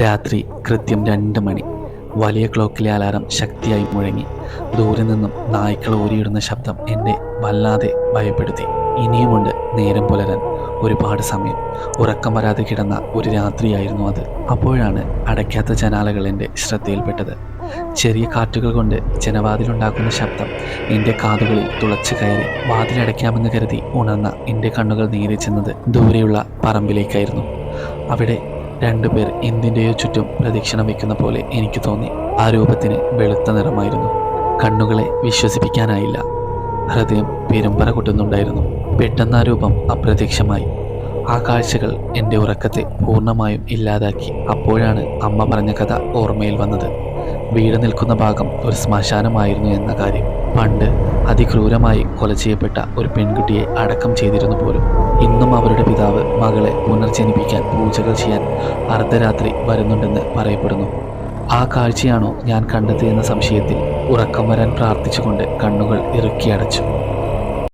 രാത്രി കൃത്യം രണ്ട് മണി. വലിയ ക്ലോക്കിലെ അലാറം ശക്തിയായി മുഴങ്ങി. ദൂരെ നിന്നും നായ്ക്കൾ ഓരിയിടുന്ന ശബ്ദം എന്നെ വല്ലാതെ ഭയപ്പെടുത്തി. ഇനിയുമുണ്ട് നേരം പുലരാൻ ഒരുപാട് സമയം. ഉറക്കം വരാതെ കിടന്ന ഒരു രാത്രിയായിരുന്നു അത്. അപ്പോഴാണ് അടയ്ക്കാത്ത ജനാലകൾ എന്റെ ശ്രദ്ധയിൽപ്പെട്ടത്. ചെറിയ കാറ്റുകൾ കൊണ്ട് ജനവാതിലുണ്ടാക്കുന്ന ശബ്ദം എന്റെ കാതുകളിൽ തുളച്ചു കയറി വാതിലടയ്ക്കാമെന്ന് കരുതി ഉണർന്ന എന്റെ കണ്ണുകൾ നേരെ ചെന്നത് ദൂരെയുള്ള പറമ്പിലേക്കായിരുന്നു. അവിടെ രണ്ടുപേർ എന്തിന്റെയോ ചുറ്റും പ്രദക്ഷിണം വയ്ക്കുന്ന പോലെ എനിക്ക് തോന്നി ആ രൂപത്തിന് വെളുത്ത നിറമായിരുന്നു. കണ്ണുകളെ വിശ്വസിപ്പിക്കാനായില്ല. ഹൃദയം പെരുമ്പറ കൊട്ടുന്നുണ്ടായിരുന്നു. പെട്ടെന്ന് ആ രൂപം അപ്രത്യക്ഷമായി. ആ കാഴ്ചകൾ എന്റെ ഉറക്കത്തെ പൂർണമായും ഇല്ലാതാക്കി. അപ്പോഴാണ് അമ്മ പറഞ്ഞ കഥ ഓർമ്മയിൽ വന്നത്. വീട് നിൽക്കുന്ന ഭാഗം ഒരു ശ്മശാനമായിരുന്നു എന്ന കാര്യം. പണ്ട് അതിക്രൂരമായി കൊല ചെയ്യപ്പെട്ട ഒരു പെൺകുട്ടിയെ അടക്കം ചെയ്തിരുന്നു പോലും. ഇന്നും അവരുടെ പിതാവ് മകളെ പുനർജനിപ്പിക്കാൻ പൂജകൾ ചെയ്യാൻ അർദ്ധരാത്രി വരുന്നുണ്ടെന്ന് പറയപ്പെടുന്നു. ആ കാഴ്ചയാണോ ഞാൻ കണ്ടത് എന്ന സംശയത്തിൽ ഉറക്കം വരാൻ പ്രാർത്ഥിച്ചുകൊണ്ട് കണ്ണുകൾ ഇറുക്കി അടച്ചു